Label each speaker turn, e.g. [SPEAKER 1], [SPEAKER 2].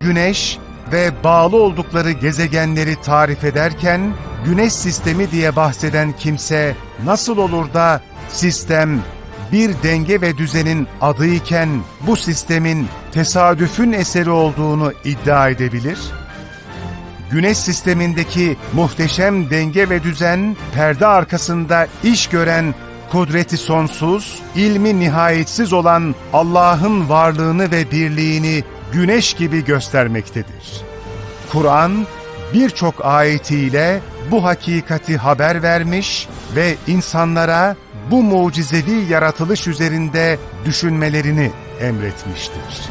[SPEAKER 1] Güneş ve bağlı oldukları gezegenleri tarif ederken güneş sistemi diye bahseden kimse nasıl olur da sistem bir denge ve düzenin adıyken bu sistemin tesadüfün eseri olduğunu iddia edebilir? Güneş sistemindeki muhteşem denge ve düzen perde arkasında iş gören kudreti sonsuz, ilmi nihayetsiz olan Allah'ın varlığını ve birliğini güneş gibi göstermektedir. Kur'an birçok ayetiyle bu hakikati haber vermiş ve insanlara bu mucizevi yaratılış üzerinde düşünmelerini emretmiştir.